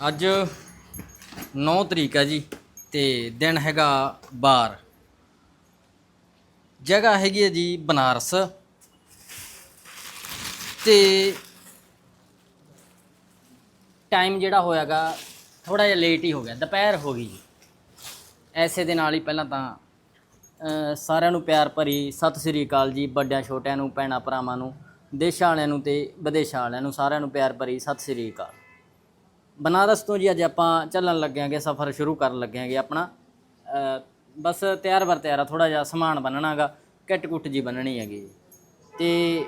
ਅੱਜ 9 ਤਰੀਕ ਹੈ ਜੀ ਤੇ ਦਿਨ ਹੈਗਾ ਬਾਰ। ਜਗ੍ਹਾ ਹੈਗੀ ਹੈ ਜੀ ਬਨਾਰਸ। ਤੇ ਟਾਈਮ ਜਿਹੜਾ ਹੋਇਆਗਾ ਥੋੜਾ ਜਿਹਾ ਲੇਟ ਹੀ ਹੋ ਗਿਆ, ਦੁਪਹਿਰ ਹੋ ਗਈ ਜੀ। ਐਸੇ ਦੇ ਨਾਲ ਹੀ ਪਹਿਲਾਂ ਤਾਂ ਸਾਰਿਆਂ ਨੂੰ ਪਿਆਰ ਭਰੀ ਸਤਿ ਸ੍ਰੀ ਅਕਾਲ ਜੀ, ਵੱਡਿਆਂ, ਛੋਟਿਆਂ ਨੂੰ, ਭੈਣਾਂ, ਭਰਾਵਾਂ ਨੂੰ, ਦੇਸ਼ਾਂ ਵਾਲਿਆਂ ਨੂੰ ਤੇ ਵਿਦੇਸ਼ਾਂ ਵਾਲਿਆਂ ਨੂੰ ਸਾਰਿਆਂ ਨੂੰ ਪਿਆਰ ਭਰੀ ਸਤਿ ਸ੍ਰੀ ਅਕਾਲ। ਬਨਾਰਸ ਤੋਂ ਜੀ ਅੱਜ ਆਪਾਂ ਚੱਲਣ ਲੱਗਿਆਂਗੇ ਸਫ਼ਰ ਸ਼ੁਰੂ ਕਰਨ ਲੱਗਿਆਂਗੇ ਆਪਣਾ। ਬਸ ਤਿਆਰ ਬਰ ਤਿਆਰ ਆ ਥੋੜਾ ਜਿਹਾ ਸਮਾਨ ਬੰਨਣਾਗਾ ਕਿੱਟ ਕੁੱਟ ਜੀ ਬੰਨਣੀ ਹੈਗੀ ਤੇ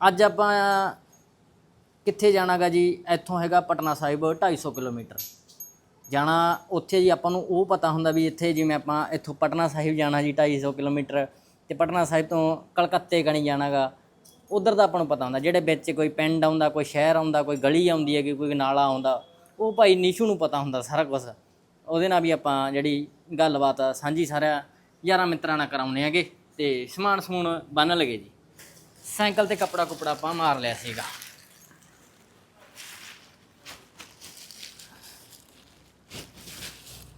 ਅੱਜ ਆਪਾਂ ਕਿੱਥੇ ਜਾਣਾਗਾ ਜੀ? ਇੱਥੋਂ ਹੈਗਾ ਪਟਨਾ ਸਾਹਿਬ 250 ਕਿਲੋਮੀਟਰ। ਜਾਣਾ ਉੱਥੇ ਜੀ ਆਪਾਂ ਨੂੰ ਉਹ ਪਤਾ ਹੁੰਦਾ ਵੀ ਇੱਥੇ ਜਿਵੇਂ ਆਪਾਂ ਇੱਥੋਂ ਪਟਨਾ ਸਾਹਿਬ ਜਾਣਾ ਜੀ 250 ਕਿਲੋਮੀਟਰ। ਤੇ ਪਟਨਾ ਸਾਹਿਬ ਤੋਂ ਕਲਕੱਤੇ ਕਣੀ ਜਾਣਾਗਾ ਉਧਰ ਦਾ ਆਪਾਂ ਨੂੰ ਪਤਾ ਹੁੰਦਾ, ਜਿਹੜੇ ਵਿੱਚ ਕੋਈ ਪਿੰਡ ਆਉਂਦਾ, ਕੋਈ ਸ਼ਹਿਰ ਆਉਂਦਾ, ਕੋਈ ਗਲੀ ਆਉਂਦੀ ਹੈਗੀ, ਕੋਈ ਨਾਲਾ ਆਉਂਦਾ, ਉਹ ਭਾਈ ਨੀਸ਼ੂ ਨੂੰ ਪਤਾ ਹੁੰਦਾ ਸਾਰਾ ਕੁਝ ਉਹਦੇ ਨਾਲ ਵੀ ਆਪਾਂ ਜਿਹੜੀ ਗੱਲਬਾਤ ਆ ਸਾਂਝੀ ਸਾਰਿਆਂ ਯਾਰਾਂ ਮਿੱਤਰਾਂ ਨਾਲ ਕਰਾਉਂਦੇ ਹੈਗੇ ਤੇ ਸਮਾਨ ਸਮੂਨ ਬੰਨ ਲਗੇ ਜੀ। ਸਾਈਕਲ ਤੇ ਕੱਪੜਾ ਕੁਪੜਾ ਆਪਾਂ ਮਾਰ ਲਿਆ ਸੀਗਾ।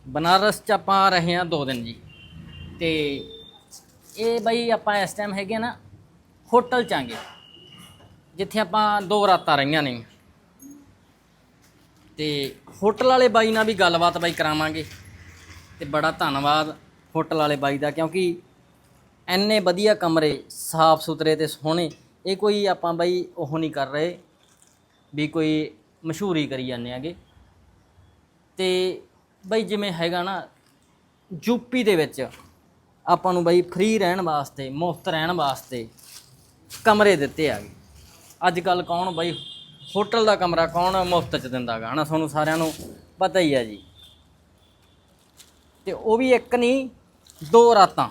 ਬਨਾਰਸ ਚ ਆਪਾਂ ਰਹੇ ਹਾਂ ਦੋ ਦਿਨ ਜੀ। ਤੇ ਇਹ ਬਈ ਆਪਾਂ ਇਸ ਟਾਈਮ ਹੈਗੇ ਨਾ ਹੋਟਲ ਚਾਂਗੇ ਜਿੱਥੇ ਆਪਾਂ ਦੋ ਰਾਤਾਂ ਰਹੀਆਂ ਨੇ। ਤੇ ਹੋਟਲ ਵਾਲੇ ਬਾਈ ਨਾਲ ਵੀ ਗੱਲਬਾਤ ਬਾਈ ਕਰਾਵਾਂਗੇ। ਤੇ ਬੜਾ ਧੰਨਵਾਦ ਹੋਟਲ ਵਾਲੇ ਬਾਈ ਦਾ, ਕਿਉਂਕਿ ਐਨੇ ਵਧੀਆ ਕਮਰੇ ਸਾਫ਼ ਸੁਥਰੇ ਤੇ ਸੋਹਣੇ, ਇਹ ਕੋਈ ਆਪਾਂ ਬਾਈ ਉਹ ਨਹੀਂ ਕਰ ਰਹੇ ਵੀ ਕੋਈ ਮਸ਼ਹੂਰੀ ਕਰੀ ਜਾਂਦੇ ਆਗੇ ਤੇ ਬਈ ਜਿਵੇਂ ਹੈਗਾ ਨਾ ਯੂਪੀ ਦੇ ਵਿੱਚ ਆਪਾਂ ਨੂੰ ਬਈ ਫ੍ਰੀ ਰਹਿਣ ਵਾਸਤੇ, ਮੁਫਤ ਰਹਿਣ ਵਾਸਤੇ ਕਮਰੇ ਦਿੱਤੇ ਆਗੇ ਅੱਜ ਕੱਲ ਕੌਣ ਬਾਈ ਹੋਟਲ ਦਾ ਕਮਰਾ, ਕੌਣ ਮੁਫਤ ਚ ਦਿੰਦਾਗਾ ਹਨਾ? ਤੁਹਾਨੂੰ ਸਾਰਿਆਂ ਨੂੰ ਪਤਾ ਹੀ ਹੈ ਜੀ। ਤੇ ਉਹ ਵੀ ਇੱਕ ਨਹੀਂ, ਦੋ ਰਾਤਾਂ।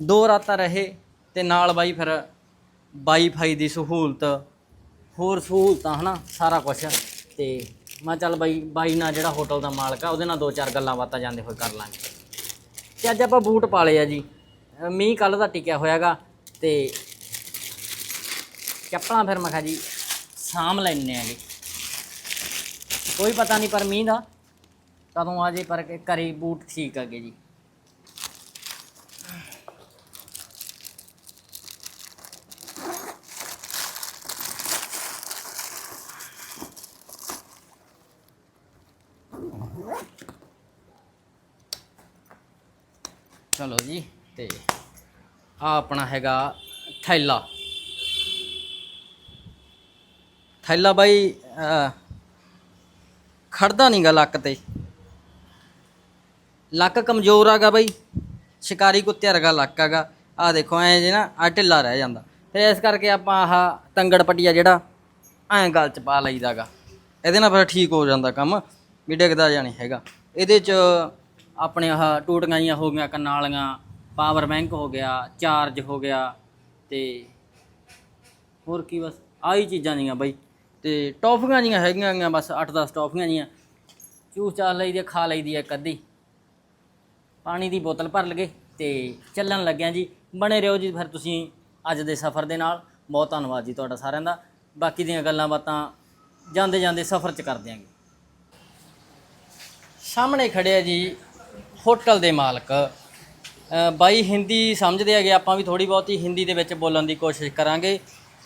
ਦੋ ਰਾਤਾਂ ਰਹੇ ਤੇ ਨਾਲ ਬਾਈ ਫਿਰ ਵਾਈਫਾਈ ਦੀ ਸਹੂਲਤ, ਹੋਰ ਸਹੂਲਤਾਂ, ਹਨਾ? ਸਾਰਾ ਕੁਝ ਤੇ ਮੈਂ ਚੱਲ ਬਾਈ ਬਾਈ ਨਾਲ ਜਿਹੜਾ ਹੋਟਲ ਦਾ ਮਾਲਕ ਆ, ਉਹਦੇ ਨਾਲ ਦੋ ਚਾਰ ਗੱਲਾਂ ਬਾਤਾਂ ਜਾਂਦੇ ਹੋਏ ਕਰ ਲਾਂਗੇ। ਤੇ ਅੱਜ ਆਪਾਂ ਬੂਟ ਪਾ ਲਏ ਆ ਜੀ। ਮੀਂਹ ਕੱਲ ਦਾ ਟਿਕਿਆ ਹੋਇਆਗਾ ਤੇ ਚੱਪਲਾਂ ਫਿਰ ਮੈਂ ਕਿਹਾ ਜੀ ਸਾਂਭ ਲੈਣੇ ਆਗੇ। ਕੋਈ ਪਤਾ ਨਹੀਂ ਪਰ ਮੀਂਹ ਦਾ ਕਦੋਂ ਆ ਜੇ ਪਰ ਕਿ ਘਰੇ ਬੂਟ ਠੀਕ ਆ ਗਏ ਜੀ। ਚਲੋ ਜੀ ਤੇ ਆ ਆਪਣਾ ਹੈਗਾ ਥੈਲਾ। ਥੈਲਾ ਬਾਈ ਅਹ, ਖੜਦਾ ਨਹੀਂਗਾ ਲੱਕ ਤੇ। ਲੱਕ ਕਮਜ਼ੋਰ ਆਗਾ ਬਾਈ ਸ਼ਿਕਾਰੀ ਕੁੱਤੇ ਵਰਗਾ ਲੱਕ ਆਗਾ ਆ ਦੇਖੋ ਐ ਜੇ ਨਾ ਆ ਢਿੱਲਾ ਰਹਿ ਜਾਂਦਾ। ਤੇ ਇਸ ਕਰਕੇ ਆਪਾਂ ਆਹ ਤੰਗੜ ਪੱਟੀਆ ਜਿਹੜਾ ਐਂ ਗਲ ਚ ਪਾ ਲਈਦਾਗਾ ਇਹਦੇ ਨਾਲ ਫਿਰ ਠੀਕ ਹੋ ਜਾਂਦਾ ਕੰਮ ਵੀ ਡਿੱਗਦਾ ਜਾਂ ਨਹੀਂ ਹੈਗਾ। ਇਹਦੇ ਚ ਆਪਣੇ ਆਹ ਟੂਟੀਆਂ ਜਿਹੀਆਂ ਹੋ ਗਈਆਂ ਕੰਨਾਂ ਵਾਲੀਆਂ ਪਾਵਰ ਬੈਂਕ ਹੋ ਗਿਆ ਚਾਰਜ ਹੋ ਗਿਆ ਤੇ ਹੋਰ ਕੀ ਬਸ ਆਹੀ ਚੀਜ਼ਾਂ ਜੀਆਂ ਬਾਈ ਤੇ ਟੌਫੀਆਂ ਜੀਆਂ ਹੈਗੀਆਂ ਗੀਆਂ ਬਸ 8-10 ਟੌਫੀਆਂ ਜੀਆਂ। ਚੂਸ ਚਾਲ ਲਈ ਦੀ, ਖਾ ਲਈ ਦੀ ਇੱਕ ਅੱਧੀ। ਪਾਣੀ ਦੀ ਬੋਤਲ ਭਰ ਲਗੇ ਤੇ ਚੱਲਣ ਲੱਗਿਆ ਜੀ। ਬਣੇ ਰਹੋ ਜੀ ਫਿਰ ਤੁਸੀਂ ਅੱਜ ਦੇ ਸਫ਼ਰ ਦੇ ਨਾਲ। ਬਹੁਤ ਧੰਨਵਾਦ ਜੀ ਤੁਹਾਡਾ ਸਾਰਿਆਂ ਦਾ। ਬਾਕੀ ਦੀਆਂ ਗੱਲਾਂ ਬਾਤਾਂ ਜਾਂਦੇ ਜਾਂਦੇ ਸਫ਼ਰ 'ਚ ਕਰ ਦਿਆਂਗੇ ਸਾਹਮਣੇ ਖੜਿਆ ਜੀ ਹੋਟਲ ਦੇ ਮਾਲਕ। ਬਾਈ ਹਿੰਦੀ ਸਮਝਦੇ ਹੈਗੇ ਆਪਾਂ ਵੀ ਥੋੜੀ ਬਹੁਤੀ ਹਿੰਦੀ ਦੇ ਵਿੱਚ ਬੋਲਣ ਦੀ ਕੋਸ਼ਿਸ਼ ਕਰਾਂਗੇ।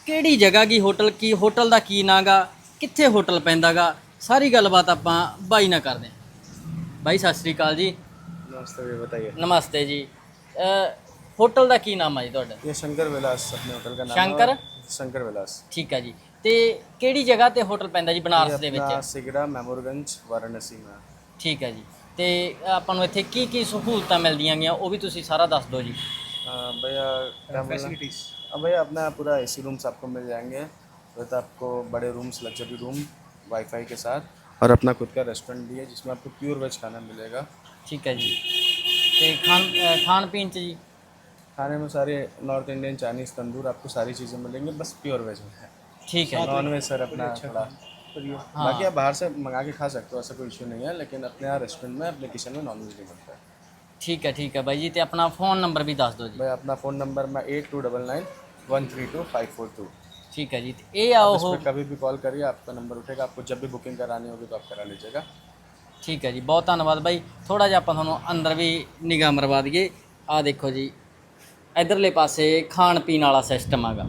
ਕਿਹੜੀ ਜਗ੍ਹਾ ਕੀ ਹੋਟਲ ਕੀ ਹੋਟਲ ਦਾ ਕੀ ਨਾਂ ਗਾ ਕਿੱਥੇ ਹੋਟਲ ਪੈਂਦਾ ਗਾ ਸਾਰੀ ਗੱਲਬਾਤ ਆਪਾਂ ਬਾਈ ਨਾਲ ਕਰਦੇ ਹਾਂ। ਬਾਈ ਸਤਿ ਸ੍ਰੀ ਅਕਾਲ ਜੀ। ਨਮਸਤੇ ਜੀ ਬਤਾਈਏ। ਨਮਸਤੇ ਜੀ। ਹੋਟਲ ਦਾ ਕੀ ਨਾਮ ਹੈ ਜੀ ਤੁਹਾਡਾ? ਇਹ ਸ਼ੰਕਰ ਵਿਲਾਸ ਆਪਣੇ ਹੋਟਲ ਦਾ ਨਾਮ ਸ਼ੰਕਰ? ਸ਼ੰਕਰ ਵਿਲਾਸ। ਠੀਕ ਹੈ ਜੀ। ਤੇ ਕਿਹੜੀ ਜਗ੍ਹਾ ਤੇ ਹੋਟਲ ਪੈਂਦਾ ਜੀ ਬਨਾਰਸ ਦੇ ਵਿੱਚ? ਸਿਗੜਾ ਮੈਮੋਰਗੰਜ ਵਾਰਾਣਸੀ ਮਾ ਠੀਕ ਹੈ ਜੀ। ਤੇ ਆਪਾਂ ਨੂੰ ਇੱਥੇ ਕੀ ਕੀ ਸਹੂਲਤਾਂ ਮਿਲਦੀਆਂ ਗੀਆਂ ਉਹ ਵੀ ਤੁਸੀਂ ਸਾਰਾ ਦੱਸ ਦਿਓ ਜੀ अ, भैया क्या फैसिलिटीज अब भैया अपना पूरा एसी रूम्स आपको मिल जाएंगे विद आपको बड़े रूम्स लग्जरी रूम वाईफाई के साथ और अपना खुद का रेस्टोरेंट भी है जिसमें आपको प्योर वेज खाना मिलेगा ਠੀਕ ਹੈ ਜੀ ਤੇ ਖਾਣ ਅ, ਖਾਣ ਪੀਣ ਚ ਜੀ खाने में सारे नॉर्थ इंडियन चाइनीज़ तंदूर आपको सारी चीज़ें मिलेंगी बस प्योर वेज में है ਠੀਕ ਹੈ नॉन वेज सर अपना थोड़ा बाकी आप बाहर से मंगा के खा सकते हो ऐसा कोई इशू नहीं है लेकिन अपने यहाँ रेस्टोरेंट में अपने किचन में नॉन वेज नहीं बनता है ਠੀਕ ਹੈ ਠੀਕ ਹੈ ਬਾਈ ਜੀ ਤੇ ਆਪਣਾ ਫੋਨ ਨੰਬਰ ਵੀ ਦੱਸ ਦਿਓ ਜੀ भाई अपना फ़ोन नंबर मैं eight two double nine one three two five four two ਠੀਕ ਹੈ ਜੀ ਤੇ ਇਹ ਆ इस ਉਹ पर कभी भी कॉल करिए आपका नंबर उठेगा आपको जब भी बुकिंग करानी होगी तो आप करा लीजिएगा ਠੀਕ ਹੈ ਜੀ ਬਹੁਤ ਧੰਨਵਾਦ ਬਾਈ ਥੋੜਾ ਜਿਹਾ ਆਪਾਂ ਤੁਹਾਨੂੰ ਅੰਦਰ ਵੀ ਨਿਗਾਹ ਮਰਵਾ ਦਈਏ ਆ ਦੇਖੋ ਜੀ ਇਧਰਲੇ ਪਾਸੇ ਖਾਣ ਪੀਣ ਵਾਲਾ ਸਿਸਟਮ ਹੈਗਾ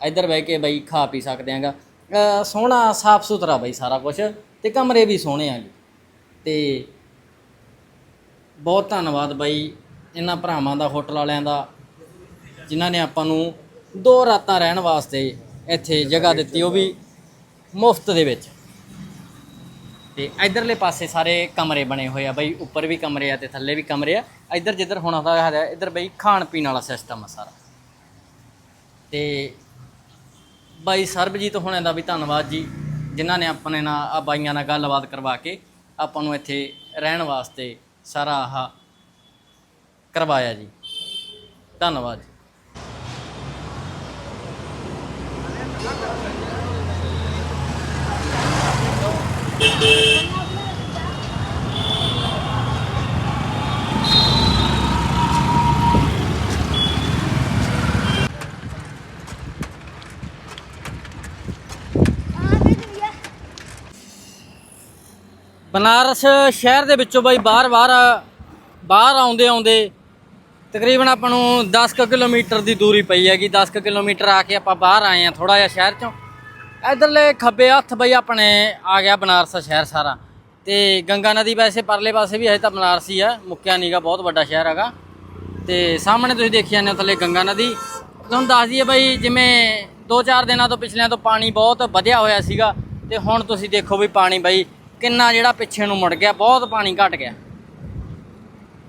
ਇੱਧਰ ਬਹਿ ਕੇ ਬਾਈ ਖਾ ਪੀ ਸਕਦੇ ਆਂਗਾ ਅਹ ਸੋਹਣਾ, ਸਾਫ਼ ਸੁਥਰਾ ਬਾਈ ਸਾਰਾ ਕੁਝ ਤੇ ਕਮਰੇ ਵੀ ਸੋਹਣੇ ਆ ਜੀ। ਤੇ ਬਹੁਤ ਧੰਨਵਾਦ ਬਾਈ ਇਹਨਾਂ ਭਰਾਵਾਂ ਦਾ, ਹੋਟਲ ਵਾਲਿਆਂ ਦਾ, ਜਿਨ੍ਹਾਂ ਨੇ ਆਪਾਂ ਨੂੰ ਦੋ ਰਾਤਾਂ ਰਹਿਣ ਵਾਸਤੇ ਇੱਥੇ ਜਗ੍ਹਾ ਦਿੱਤੀ ਉਹ ਵੀ ਮੁਫਤ ਦੇ ਵਿੱਚ। ਤੇ ਇਧਰਲੇ ਪਾਸੇ ਸਾਰੇ ਕਮਰੇ ਬਣੇ ਹੋਏ ਆ ਬਈ, ਉੱਪਰ ਵੀ ਕਮਰੇ ਆ ਤੇ ਥੱਲੇ ਵੀ ਕਮਰੇ ਆ। ਇਧਰ ਜਿੱਧਰ ਹੁਣ ਆਉਂਦਾ ਹੈ, ਇਧਰ ਬਈ ਖਾਣ ਪੀਣ ਵਾਲਾ ਸਿਸਟਮ ਆ ਸਾਰਾ। ਤੇ ਬਾਈ ਸਰਬਜੀਤ ਹੋਣਾਂ ਦਾ ਵੀ ਧੰਨਵਾਦ ਜੀ, ਜਿਨ੍ਹਾਂ ਨੇ ਆਪਣੇ ਨਾਲ ਆ ਬਾਈਆਂ ਨਾਲ ਗੱਲਬਾਤ ਕਰਵਾ ਕੇ ਆਪਾਂ ਨੂੰ ਇੱਥੇ ਰਹਿਣ ਵਾਸਤੇ ਸਾਰਾ ਆਹ ਕਰਵਾਇਆ ਜੀ। ਧੰਨਵਾਦ ਜੀ ਬਨਾਰਸ ਸ਼ਹਿਰ ਦੇ ਵਿੱਚੋਂ ਬਾਈ ਬਾਹਰ-ਬਾਹਰ ਬਾਹਰ ਆਉਂਦੇ ਆਉਂਦੇ ਤਕਰੀਬਨ ਆਪਾਂ ਨੂੰ 10 ਕੁ ਕਿਲੋਮੀਟਰ ਦੀ ਦੂਰੀ ਪਈ ਹੈਗੀ। 10 ਕੁ ਕਿਲੋਮੀਟਰ ਆ ਕੇ ਆਪਾਂ ਬਾਹਰ ਆਏ ਆ ਥੋੜਾ ਜਿਹਾ ਸ਼ਹਿਰ ਚੋਂ। ਇਧਰਲੇ ਖੱਬੇ ਹੱਥ ਬਈ ਆਪਣੇ ਆ ਗਿਆ ਬਨਾਰਸ ਸ਼ਹਿਰ ਸਾਰਾ। ਤੇ ਗੰਗਾ ਨਦੀ ਵੈਸੇ ਪਰਲੇ ਪਾਸੇ ਵੀ ਹੈ ਤਾਂ ਬਨਾਰਸ ਹੀ ਆ ਮੁੱਕਿਆ ਨੀਗਾ, ਬਹੁਤ ਵੱਡਾ ਸ਼ਹਿਰ ਹੈਗਾ। ਤੇ ਸਾਹਮਣੇ ਤੁਸੀਂ ਦੇਖੀ ਜਾਂਦੇ ਹੋ ਥੱਲੇ ਗੰਗਾ ਨਦੀ। ਤੁਹਾਨੂੰ ਦੱਸ ਦਈਏ ਬਈ, ਜਿਵੇਂ 2-4 ਦਿਨਾਂ ਤੋਂ ਪਿਛਲਿਆਂ ਤੋਂ ਪਾਣੀ ਬਹੁਤ ਵਧਿਆ ਹੋਇਆ ਸੀਗਾ, ਤੇ ਹੁਣ ਤੁਸੀਂ ਦੇਖੋ ਵੀ ਪਾਣੀ ਬਈ ਕਿੰਨਾ ਜਿਹੜਾ ਪਿੱਛੇ ਨੂੰ ਮੁੜ ਗਿਆ, ਬਹੁਤ ਪਾਣੀ ਘਟ ਗਿਆ।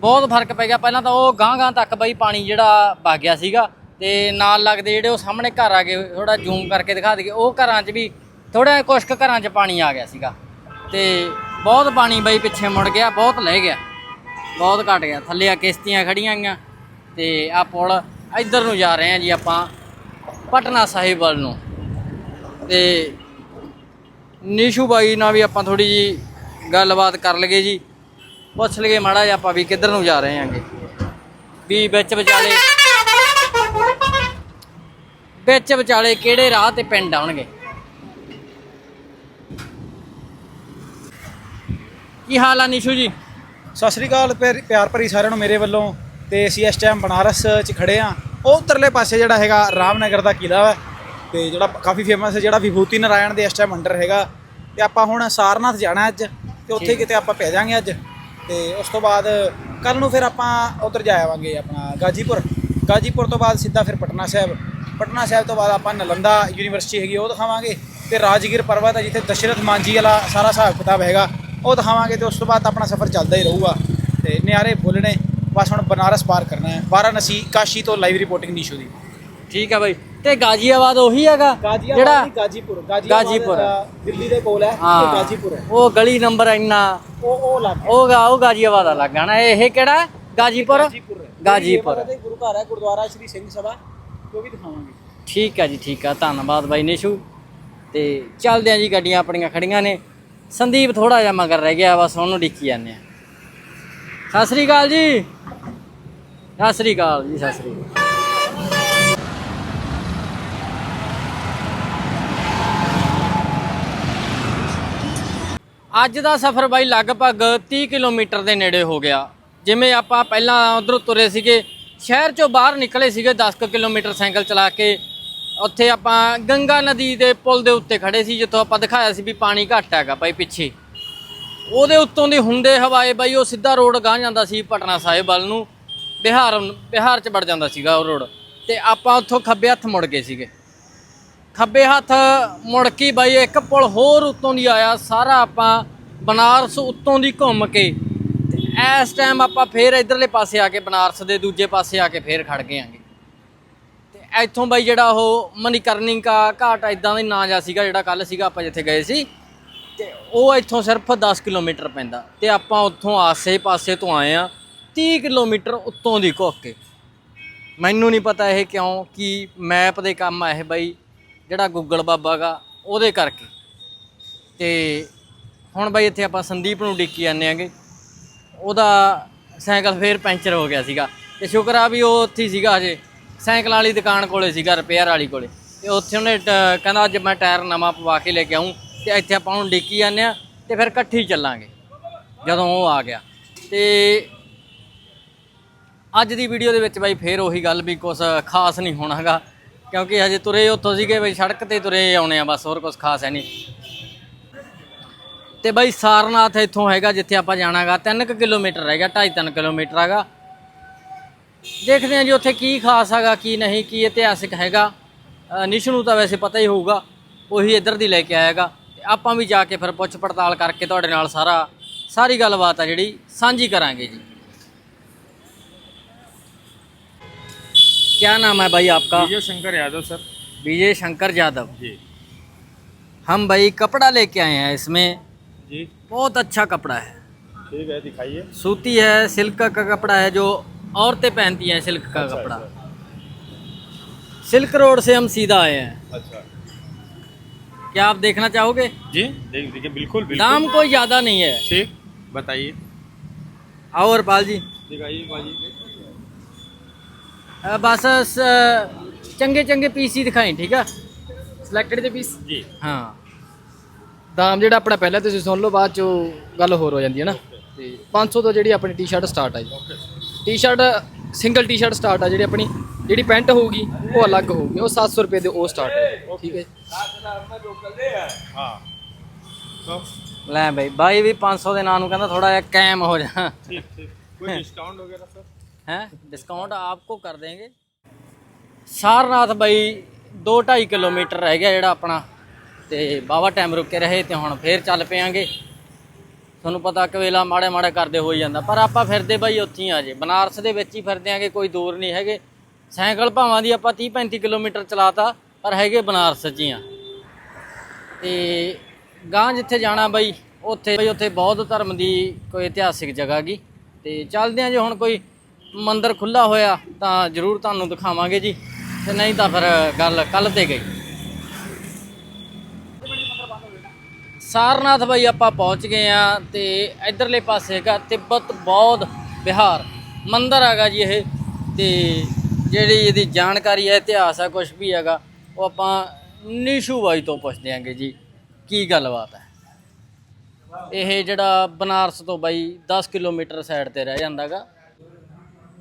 ਬਹੁਤ ਫ਼ਰਕ ਪੈ ਗਿਆ। ਪਹਿਲਾਂ ਤਾਂ ਉਹ ਗਾਂ ਗਾਂ ਤੱਕ ਬਈ ਪਾਣੀ ਜਿਹੜਾ ਵਗ ਗਿਆ ਸੀਗਾ ਤੇ ਨਾਲ ਲੱਗਦੇ ਜਿਹੜੇ ਉਹ ਸਾਹਮਣੇ ਘਰ ਆ ਗਏ ਥੋੜਾ ਜ਼ੂਮ ਕਰਕੇ ਦਿਖਾ ਦਈਏ। ਉਹ ਘਰਾਂ 'ਚ ਵੀ ਥੋੜਾ ਕੁਛ ਕੁ ਘਰਾਂ 'ਚ ਪਾਣੀ ਆ ਗਿਆ ਸੀਗਾ। ਤੇ ਬਹੁਤ ਪਾਣੀ ਬਈ ਪਿੱਛੇ ਮੁੜ ਗਿਆ, ਬਹੁਤ ਲੈ ਗਿਆ। ਬਹੁਤ ਘਟ ਗਿਆ। ਥੱਲੇ ਆ ਕਿਸ਼ਤੀਆਂ ਖੜੀਆਂ ਗਈਆਂ ਤੇ ਆ ਪੁਲ, ਇੱਧਰ ਨੂੰ ਜਾ ਰਹੇ ਆ ਜੀ ਆਪਾਂ, ਪਟਨਾ ਸਾਹਿਬ ਵੱਲ ਨੂੰ। ਤੇ ਨੀਸ਼ੂ ਬਾਈ ਨਾਲ ਵੀ ਆਪਾਂ ਥੋੜੀ ਜੀ ਗੱਲਬਾਤ ਕਰ ਲਈਏ ਜੀ। ਪੁੱਛ ਲਈਏ ਮਾੜਾ ਜਿਹਾ ਆਪਾਂ ਵੀ ਕਿੱਧਰ ਨੂੰ ਜਾ ਰਹੇ ਹਾਂਗੇ। ਵੀ ਵਿੱਚ ਵਿਚਾਲੇ ਵਿੱਚ ਵਿਚਾਲੇ ਕਿਹੜੇ ਰਾਹ ਤੇ ਪਿੰਡ ਆਉਣਗੇ? ਕੀ ਹਾਲ ਆ ਨੀਸ਼ੂ ਜੀ? ਸਤਿ ਸ੍ਰੀ ਅਕਾਲ ਪਿਆਰ ਪਿਆਰ ਭਰੀ ਸਾਰਿਆਂ ਨੂੰ ਮੇਰੇ ਵੱਲੋਂ। ਤੇ ਅਸੀਂ ਇਸ ਟਾਈਮ ਬਨਾਰਸ 'ਚ ਖੜੇ ਆ ਉਹ ਉਤਰਲੇ ਪਾਸੇ ਜਿਹੜਾ ਹੈਗਾ ਰਾਮਨਗਰ ਦਾ ਕਿਲਾ ਹੈ ਤੇ ਜਿਹੜਾ ਕਾਫੀ ਫੇਮਸ ਹੈ ਜਿਹੜਾ ਵਿਭੂਤੀ ਨਾਰਾਇਣ ਦੇ ਇਸ ਟਾਈਮ ਅੰਡਰ ਹੈਗਾ। ਤੇ ਆਪਾਂ ਹੁਣ ਸਾਰਨਾਥ ਜਾਣਾ ਅੱਜ ਤੇ ਉੱਥੇ ਕਿਤੇ ਆਪਾਂ ਪੈ ਜਾਾਂਗੇ ਅੱਜ। ਤੇ ਉਸ ਤੋਂ ਬਾਅਦ ਕੱਲ ਨੂੰ ਫਿਰ ਆਪਾਂ ਉੱਧਰ ਜਾ ਆਵਾਂਗੇ ਆਪਣਾ ਗਾਜੀਪੁਰ। ਗਾਜੀਪੁਰ ਤੋਂ ਬਾਅਦ ਸਿੱਧਾ ਫਿਰ ਪਟਨਾ ਸਾਹਿਬ। ਪਟਨਾ ਸਾਹਿਬ ਤੋਂ ਬਾਅਦ ਆਪਾਂ ਨਲੰਦਾ ਯੂਨੀਵਰਸਿਟੀ ਹੈਗੀ ਉਹ ਦਿਖਾਵਾਂਗੇ। ਤੇ ਰਾਜਗੀਰ ਪਰਬਤ ਹੈ ਜਿੱਥੇ ਦਸ਼ਰਥ ਮਾਂਜੀ ਵਾਲਾ ਸਾਰਾ ਹਿਸਾਬ ਕਿਤਾਬ ਹੈਗਾ ਉਹ ਦਿਖਾਵਾਂਗੇ ਤੇ ਉਸ ਤੋਂ ਬਾਅਦ ਆਪਣਾ ਸਫ਼ਰ ਚੱਲਦਾ ਹੀ ਰਹੂਗਾ। ਤੇ ਨਿਆਰੇ ਬੋਲਣੇ ਬਸ ਹੁਣ ਬਨਾਰਸ ਪਾਰ ਕਰਨਾ ਹੈ। ਵਾਰਾਣਸੀ ਕਾਸ਼ੀ ਤੋਂ ਲਾਈਵ ਰਿਪੋਰਟਿੰਗ ਨੀਸ਼ੂ ਦੀ। ਠੀਕ ਆ ਬਾਈ। ਤੇ ਗਾਜੀਆਬਾਦ ਉਹੀ ਹੈਗਾ। ਜਿਹੜਾ ਗਾਜੀਪੁਰ। ਗਾਜੀਪੁਰ। ਦਿੱਲੀ ਦੇ ਕੋਲ ਹੈ ਹਾਂ। ਇਹ ਗਾਜੀਪੁਰ ਹੈ। ਉਹ ਗਲੀ ਨੰਬਰ ਇੰਨਾ। ਉਹ ਉਹ ਲੱਗ ਉਹ ਗਾ ਉਹ ਗਾਜੀਆਬਾਦ ਦਾ ਲੱਗਣਾ ਇਹ ਕਿਹੜਾ? ਗਾਜੀਪੁਰ? ਗਾਜੀਪੁਰ ਹੈ। ਗੁਰੂ ਘਰ ਹੈ ਗੁਰਦੁਆਰਾ ਸ਼੍ਰੀ ਸਿੰਘ ਸਭਾ ਉਹ ਵੀ ਦਿਖਾਵਾਂਗੇ। ਠੀਕ ਆ ਜੀ ਠੀਕ ਆ। ਧੰਨਵਾਦ ਬਾਈ ਨਿਸ਼ੂ। ਤੇ ਚੱਲਦੇ ਆ ਜੀ ਗੱਡੀਆਂ ਆਪਣੀਆਂ ਖੜੀਆਂ ਨੇ। ਸੰਦੀਪ ਥੋੜਾ ਜਿਹਾ ਮਗਰ ਰਹਿ ਗਿਆ ਬਸ ਉਹਨੂੰ ਡਿੱਕੀ ਜਾਂਦੇ ਆ ਸਤਿ ਸ੍ਰੀ ਅਕਾਲ ਜੀ। ਸਤਿ ਸ੍ਰੀ ਅਕਾਲ ਜੀ ਸਤਿ ਸ੍ਰੀ ਅਕਾਲ। ਅੱਜ ਦਾ ਸਫ਼ਰ ਬਾਈ ਲਗਭਗ 30 ਕਿਲੋਮੀਟਰ ਦੇ ਨੇੜੇ ਹੋ ਗਿਆ। ਜਿਵੇਂ ਆਪਾਂ ਪਹਿਲਾਂ ਉਧਰੋਂ ਤੁਰੇ ਸੀਗੇ, ਸ਼ਹਿਰ ਚੋਂ ਬਾਹਰ ਨਿਕਲੇ ਸੀਗੇ 10 ਕੁ ਕਿਲੋਮੀਟਰ ਸਾਈਕਲ ਚਲਾ ਕੇ। ਉੱਥੇ ਆਪਾਂ ਗੰਗਾ ਨਦੀ ਦੇ ਪੁਲ ਦੇ ਉੱਤੇ ਖੜੇ ਸੀ, ਜਿੱਥੋਂ ਆਪਾਂ ਦਿਖਾਇਆ ਸੀ ਵੀ ਪਾਣੀ ਘੱਟ ਹੈਗਾ ਬਾਈ ਪਿੱਛੇ। ਉਹਦੇ ਉੱਤੋਂ ਦੀ ਹੁੰਦੇ ਹਵਾਏ ਬਾਈ ਉਹ ਸਿੱਧਾ ਰੋਡ ਗਾਂ ਜਾਂਦਾ ਸੀ ਪਟਨਾ ਸਾਹਿਬ ਵੱਲ ਨੂੰ। ਬਿਹਾਰ ਬਿਹਾਰ ਚ ਵੜ ਜਾਂਦਾ ਸੀਗਾ ਉਹ ਰੋਡ। ਤੇ ਆਪਾਂ ਉੱਥੋਂ ਖੱਬੇ ਹੱਥ ਮੁੜ ਗਏ ਸੀਗੇ। ਖੱਬੇ ਹੱਥ ਮੁੜ ਕੇ ਬਾਈ, ਇੱਕ ਪੁਲ ਹੋਰ ਉੱਤੋਂ ਦੀ ਆਇਆ, ਸਾਰਾ ਆਪਾਂ ਬਨਾਰਸ ਉੱਤੋਂ ਦੀ ਘੁੰਮ ਕੇ। ਤੇ ਇਸ ਟਾਈਮ ਆਪਾਂ ਫੇਰ ਇਧਰਲੇ ਪਾਸੇ ਆ ਕੇ ਬਨਾਰਸ ਦੇ ਦੂਜੇ ਪਾਸੇ ਆ ਕੇ ਫੇਰ ਖੜ ਗਏ ਆਂਗੇ। ਤੇ ਇੱਥੋਂ ਬਾਈ ਜਿਹੜਾ ਉਹ ਮਨੀਕਰਨਿਕਾ ਘਾਟ ਇਦਾਂ ਦਾ ਨਾਂ ਜਾ ਸੀਗਾ, ਜਿਹੜਾ ਕੱਲ ਸੀਗਾ ਆਪਾਂ ਜਿੱਥੇ ਗਏ ਸੀ। ਤੇ ਉਹ ਇੱਥੋਂ ਸਿਰਫ 10 ਕਿਲੋਮੀਟਰ ਪੈਂਦਾ। ਤੇ ਆਪਾਂ ਉੱਥੋਂ ਆਸੇ-ਪਾਸੇ ਤੋਂ ਆਏ ਆ 30 ਕਿਲੋਮੀਟਰ ਉੱਤੋਂ ਦੀ ਘੁੱਕ ਕੇ। ਮੈਨੂੰ ਨਹੀਂ ਪਤਾ ਇਹ ਕਿਉਂ, ਕਿ ਮੈਪ ਦੇ ਕੰਮ ਆ ਇਹ ਬਾਈ। ਜਿਹੜਾ ਗੁੱਗਲ ਬਾਬਾ ਗਾ, ਉਹਦੇ ਕਰਕੇ। ਤੇ ਹੁਣ ਬਾਈ ਇੱਥੇ ਆਪਾਂ ਸੰਦੀਪ ਨੂੰ ਡਿੱਕੀ ਜਾਂਦੇ ਆਂਗੇ। ਉਹਦਾ ਸਾਈਕਲ ਫੇਰ ਪੈਂਚਰ ਹੋ ਗਿਆ ਸੀਗਾ। ਤੇ ਸ਼ੁਕਰ ਆ ਵੀ ਉਹ ਉੱਥੇ ਸੀਗਾ ਹਜੇ। ਸਾਈਕਲ ਵਾਲੀ ਦੁਕਾਨ ਕੋਲੇ ਸੀਗਾ ਰਿਪੇਅਰ ਵਾਲੀ ਕੋਲੇ। ਤੇ ਉੱਥੇ ਉਹਨੇ ਟ- ਕਹਿੰਦਾ ਅੱਜ ਮੈਂ ਟਾਇਰ ਨਵਾਂ ਪਵਾ ਕੇ ਲੈ ਕੇ ਆਉਂ ਤੇ ਇੱਥੇ ਆਪਾਂ ਨੂੰ ਡਿੱਕੀ ਜਾਂਦੇ ਆ ਤੇ ਫਿਰ ਇਕੱਠੀ ਚੱਲਾਂਗੇ, ਜਦੋਂ ਉਹ ਆ ਗਿਆ। ਤੇ ਅੱਜ ਦੀ ਵੀਡੀਓ ਦੇ ਵਿੱਚ ਬਾਈ ਫੇਰ ਉਹੀ ਗੱਲ ਵੀ ਕੁਝ ਖਾਸ ਨਹੀਂ ਹੋਣਾਗਾ। ਕਿਉਂਕਿ ਹਜੇ ਤੁਰੇ ਉੱਥੋਂ ਸੀਗੇ ਬਈ ਸੜਕ ਤੇ ਤੁਰੇ ਆਉਣੇ ਆ ਬਸ ਹੋਰ ਕੁਝ ਖਾਸ ਹੈ ਨਹੀਂ। ਤੇ ਬਾਈ ਸਾਰਨਾਥ ਇੱਥੋਂ ਹੈਗਾ ਜਿੱਥੇ ਆਪਾਂ ਜਾਣਾਗਾ 3 ਕਿਲੋਮੀਟਰ ਹੈਗਾ ਗਿਆ 2.5 ਕਿਲੋਮੀਟਰ ਹੈਗਾ। ਦੇਖਦੇ ਹਾਂ ਜੀ ਉੱਥੇ ਕੀ ਖਾਸ ਹੈਗਾ ਕੀ ਨਹੀਂ ਕੀ ਇਤਿਹਾਸਿਕ ਹੈਗਾ। ਅ, ਨਿਸ਼ ਨੂੰ ਤਾਂ ਵੈਸੇ ਪਤਾ ਹੀ ਹੋਊਗਾ ਉਹੀ ਇੱਧਰ ਦੀ ਲੈ ਕੇ ਆਏਗਾ ਤੇ ਆਪਾਂ ਵੀ ਜਾ ਕੇ ਫਿਰ ਪੁੱਛ ਪੜਤਾਲ ਕਰਕੇ ਤੁਹਾਡੇ ਨਾਲ ਸਾਰਾ ਸਾਰੀ ਗੱਲਬਾਤ ਆ ਜਿਹੜੀ ਸਾਂਝੀ ਕਰਾਂਗੇ ਜੀ। क्या नाम है भाई आपका? विजय शंकर यादव सर। विजय शंकर यादव। जी। हम भाई कपड़ा लेके आए हैं इसमें। जी। बहुत अच्छा कपड़ा है। ठीक है दिखाइए। सूती है सिल्क का कपड़ा है जो औरतें पहनती हैं सिल्क का अच्छा, कपड़ा। अच्छा। सिल्क रोड से हम सीधा आए हैं। अच्छा। क्या आप देखना चाहोगे? जी देख देखिए बिल्कुल बिल्कुल। दाम कोई ज़्यादा नहीं है। ठीक बताइए। आओ हरपाल जी। दिखाइए ਬਸ ਚੰਗੇ ਚੰਗੇ ਪੀਸ ਹੀ ਦਿਖਾਈ ਠੀਕ ਆ? ਸਿਲੈਕਟਡ ਦੇ ਪੀਸ ਜੀ। ਹਾਂ। ਦਾਮ ਜਿਹੜਾ ਆਪਣਾ ਪਹਿਲਾਂ ਤੁਸੀਂ ਸੁਣ ਲਓ ਬਾਅਦ ਚੋਂ ਗੱਲ ਹੋਰ ਹੋ ਜਾਂਦੀ ਹੈ ਨਾ। ਤੇ 500 ਤੋਂ ਜਿਹੜੀ ਆਪਣੀ ਟੀ-ਸ਼ਰਟ ਸਟਾਰਟ ਆ ਜੀ। ਟੀ-ਸ਼ਰਟ ਸਿੰਗਲ ਟੀ-ਸ਼ਰਟ ਸਟਾਰਟ ਆ ਜਿਹੜੀ ਆਪਣੀ। ਜਿਹੜੀ ਪੈਂਟ ਹੋਊਗੀ ਉਹ ਅਲੱਗ ਹੋਊਗੀ। ਉਹ 700 ਰੁਪਏ ਦੇ ਉਹ ਸਟਾਰਟ ਹੈ ਠੀਕ ਹੈ ਲੈ ਬਈ ਬਾਈ ਵੀ 500 ਦੇ ਨਾਂ ਨੂੰ ਕਹਿੰਦਾ ਥੋੜਾ ਜਿਹਾ ਕੈਮ ਹੋ ਜਾ। ਠੀਕ ਠੀਕ। ਕੋਈ ਡਿਸਕਾਊਂਟ ਵਗੈਰਾ ਸਰ ਹੈ ਡਿਸਕਾਊਂਟ ਆਪਕੋ ਕਰ ਦੇਂਗੇ ਸਾਰਨਾਥ ਬਾਈ 2.5 ਕਿਲੋਮੀਟਰ ਰਹਿ ਗਿਆ ਜਿਹੜਾ ਆਪਣਾ। ਤੇ ਬਾਵਾ ਟਾਈਮ ਰੁਕ ਰਹੇ ਤੇ ਹੁਣ ਫੇਰ ਚੱਲ ਪਿਆਂਗੇ। ਤੁਹਾਨੂੰ ਪਤਾ ਕਵੇਲਾ ਮਾੜੇ ਮਾੜੇ ਕਰਦੇ ਹੋਈ ਜਾਂਦਾ। ਪਰ ਆਪਾਂ ਫਿਰਦੇ ਬਾਈ ਉੱਥੇ ਹੀ ਆ ਜੇ। ਬਨਾਰਸ ਦੇ ਵਿੱਚ ਹੀ ਫਿਰਦੇ ਆਂਗੇ, ਕੋਈ ਦੂਰ ਨਹੀਂ ਹੈਗੇ। ਸਾਈਕਲ ਭਾਵਾਂ ਦੀ ਆਪਾਂ 30 35 ਕਿਲੋਮੀਟਰ ਚਲਾਤਾ, ਪਰ ਹੈਗੇ ਬਨਾਰਸ 'ਚ ਹੀ ਆ। ਤੇ ਗਾਂ ਜਿੱਥੇ ਜਾਣਾ ਬਈ, ਉੱਥੇ ਬਈ, ਉੱਥੇ ਬੌਧ ਧਰਮ ਦੀ ਕੋਈ ਇਤਿਹਾਸਿਕ ਜਗ੍ਹਾ ਗਈ ਤੇ ਚੱਲਦੇ ਆ ਜੇ ਹੁਣ ਕੋਈ ਮੰਦਰ ਖੁੱਲਾ ਹੋਇਆ ਤਾਂ ਜ਼ਰੂਰ ਤੁਹਾਨੂੰ ਦਿਖਾਵਾਂਗੇ ਜੀ। ਤੇ ਨਹੀਂ ਤਾਂ ਫਿਰ ਗੱਲ ਕੱਲ ਤੇ ਗਈ। ਸਾਰਨਾਥ ਬਈ ਆਪਾਂ ਪਹੁੰਚ ਗਏ ਆ ਤੇ ਇਧਰਲੇ ਪਾਸੇ ਹੈਗਾ ਤਿੱਬਤ ਬੌਧ ਵਿਹਾਰ। ਮੰਦਰ ਹੈਗਾ ਜੀ ਇਹ ਤੇ ਜਿਹੜੀ ਇਹਦੀ ਜਾਣਕਾਰੀ ਹੈ, ਇਤਿਹਾਸ ਹੈ ਕੁਝ ਵੀ ਹੈਗਾ, ਉਹ ਆਪਾਂ ਨੀਸ਼ੂ ਬਾਈ ਤੋਂ ਪੁੱਛਦੇ ਆਂਗੇ ਜੀ। ਕੀ ਗੱਲਬਾਤ ਹੈ? ਇਹ ਜਿਹੜਾ ਬਨਾਰਸ ਤੋਂ ਬਾਈ 10 ਕਿਲੋਮੀਟਰ ਸਾਈਡ ਤੇ ਰਹਿ ਜਾਂਦਾਗਾ।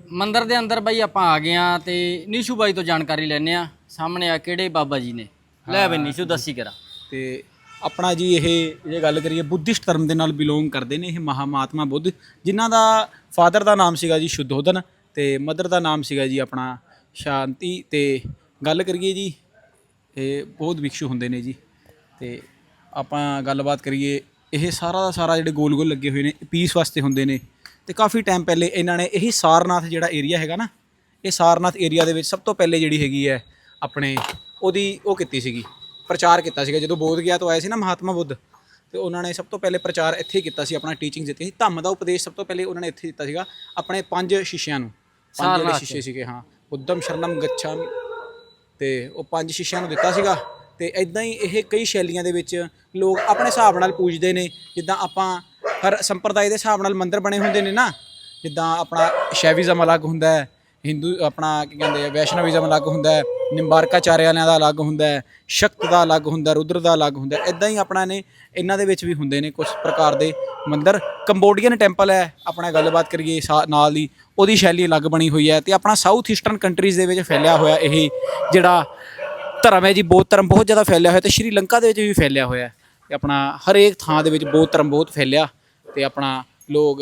ਮੰਦਿਰ ਦੇ ਅੰਦਰ ਬਾਈ ਆਪਾਂ ਆ ਗਏ ਆ ਤੇ ਨੀਸ਼ੂ ਬਾਈ ਤੋਂ ਜਾਣਕਾਰੀ ਲੈਣੇ ਆ ਸਾਹਮਣੇ ਆ ਕਿਹੜੇ ਬਾਬਾ ਜੀ ਨੇ? ਲੈ ਬਈ ਨੀਸ਼ੂ ਦੱਸੀ ਕਰਾ। ਤੇ ਆਪਣਾ ਜੀ ਇਹ ਜੇ ਗੱਲ ਕਰੀਏ ਬੁੱਧਿਸਟ ਧਰਮ ਦੇ ਨਾਲ ਬਿਲੋਂਗ ਕਰਦੇ ਨੇ ਇਹ ਮਹਾਮਾਤਮਾ ਬੁੱਧ ਜਿਨ੍ਹਾਂ ਦਾ ਫਾਦਰ ਦਾ ਨਾਮ ਸੀਗਾ ਜੀ ਸ਼ੁੱਧੋਦਨ ਤੇ ਮਦਰ ਦਾ ਨਾਮ ਸੀਗਾ ਜੀ ਆਪਣਾ ਸ਼ਾਂਤੀ ਤੇ ਗੱਲ ਕਰੀਏ ਜੀ ਇਹ ਬਹੁਤ ਵਿਕਸ਼ੂ ਹੁੰਦੇ ਨੇ ਜੀ। ਤੇ ਆਪਾਂ ਗੱਲਬਾਤ ਕਰੀਏ ਇਹ ਸਾਰਾ ਦਾ ਸਾਰਾ ਜਿਹੜੇ ਗੋਲ ਗੋਲ ਲੱਗੇ ਹੋਏ ਨੇ ਪੀਸ ਵਾਸਤੇ ਹੁੰਦੇ ਨੇ। ਤੇ ਕਾਫੀ ਟਾਈਮ ਪਹਿਲੇ ਇਹਨਾਂ ਨੇ ਇਹੀ ਸਾਰਨਾਥ ਜਿਹੜਾ ਏਰੀਆ ਹੈਗਾ ਨਾ ਇਹ ਸਾਰਨਾਥ ਏਰੀਆ ਦੇ ਵਿੱਚ ਸਭ ਤੋਂ ਪਹਿਲੇ ਜਿਹੜੀ ਹੈਗੀ ਹੈ ਆਪਣੇ ਉਹਦੀ ਉਹ ਕੀਤੀ ਸੀਗੀ ਪ੍ਰਚਾਰ ਕੀਤਾ ਸੀਗਾ। ਜਦੋਂ ਬੋਧ ਗਿਆ ਤੋਂ ਆਏ ਸੀ ਨਾ ਮਹਾਤਮਾ ਬੁੱਧ ਤੇ ਉਹਨਾਂ ਨੇ ਸਭ ਤੋਂ ਪਹਿਲੇ ਪ੍ਰਚਾਰ ਇੱਥੇ ਕੀਤਾ ਸੀ ਆਪਣਾ ਟੀਚਿੰਗ ਦਿੱਤੀ ਸੀ। ਧੰਮ ਦਾ ਉਪਦੇਸ਼ ਸਭ ਤੋਂ ਪਹਿਲੇ ਉਹਨਾਂ ਨੇ ਇੱਥੇ ਦਿੱਤਾ ਸੀਗਾ ਆਪਣੇ ਪੰਜ ਸ਼ਿਸ਼ਿਆਂ ਨੂੰ। ਪੰਜ ਜਿਹੜੇ ਸ਼ਿਸ਼ੇ ਸੀਗੇ ਹਾਂ। ਬੁੱਧਮ ਸ਼ਰਨਮ ਗੱਛਾਮਿ ਤੇ ਉਹ ਪੰਜ ਸ਼ਿਸ਼ਿਆਂ ਨੂੰ ਦਿੱਤਾ ਸੀਗਾ। ਤੇ ਇਦਾਂ ਹੀ ਇਹ ਕਈ ਸ਼ੈਲੀਆਂ ਦੇ ਵਿੱਚ ਲੋਕ ਆਪਣੇ ਹਿਸਾਬ ਨਾਲ ਪੂਜਦੇ ਨੇ ਜਿੱਦਾਂ ਆਪਾਂ ਹਰ ਸੰਪਰਦਾਇ ਦੇ ਹਿਸਾਬ ਨਾਲ ਮੰਦਿਰ ਬਣੇ ਹੁੰਦੇ ਨੇ ਨਾ, ਜਿੱਦਾਂ ਆਪਣਾ ਸ਼ੈਵਿਜ਼ਮ ਅਲੱਗ ਹੁੰਦਾ ਹੈ, ਹਿੰਦੂ ਆਪਣਾ ਕੀ ਕਹਿੰਦੇ ਆ, ਵੈਸ਼ਨਵਿਜ਼ਮ ਅਲੱਗ ਹੁੰਦਾ ਹੈ ਨਿੰਬਾਰਕਾਚਾਰਿਆਂ ਦਾ ਅਲੱਗ ਹੁੰਦਾ ਹੈ, ਸ਼ਕਤ ਦਾ ਅਲੱਗ ਹੁੰਦਾ, ਰੁਦਰ ਦਾ ਅਲੱਗ ਹੁੰਦਾ ਇਦਾਂ ਹੀ ਆਪਣਾ ਨੇ, ਇਹਨਾਂ ਦੇ ਵਿੱਚ ਵੀ ਹੁੰਦੇ ਨੇ ਕੁਝ ਪ੍ਰਕਾਰ ਦੇ ਮੰਦਰ। ਕੰਬੋਡੀਅਨ ਟੈਂਪਲ ਹੈ ਆਪਣਾ ਗੱਲਬਾਤ ਕਰੀਏ ਸਾ- ਨਾਲ ਦੀ, ਉਹਦੀ ਸ਼ੈਲੀ ਅਲੱਗ ਬਣੀ ਹੋਈ ਹੈ ਤੇ ਆਪਣਾ ਸਾਊਥ ਈਸਟਰਨ ਕੰਟਰੀਜ਼ ਦੇ ਵਿੱਚ ਫੈਲਿਆ ਹੋਇਆ ਇਹ ਜਿਹੜਾ ਧਰਮ ਹੈ ਜੀ, ਬੌਧ ਧਰਮ ਬਹੁਤ ਜ਼ਿਆਦਾ ਫੈਲਿਆ ਹੋਇਆ ਤੇ ਸ਼੍ਰੀਲੰਕਾ ਦੇ ਵਿੱਚ ਵੀ ਫੈਲਿਆ ਹੋਇਆ ਤੇ ਆਪਣਾ ਹਰੇਕ ਥਾਂ ਦੇ ਵਿੱਚ ਬੌਧ ਧਰਮ ਬਹੁਤ ਫੈਲਿਆ। ਤੇ ਆਪਣਾ ਲੋਕ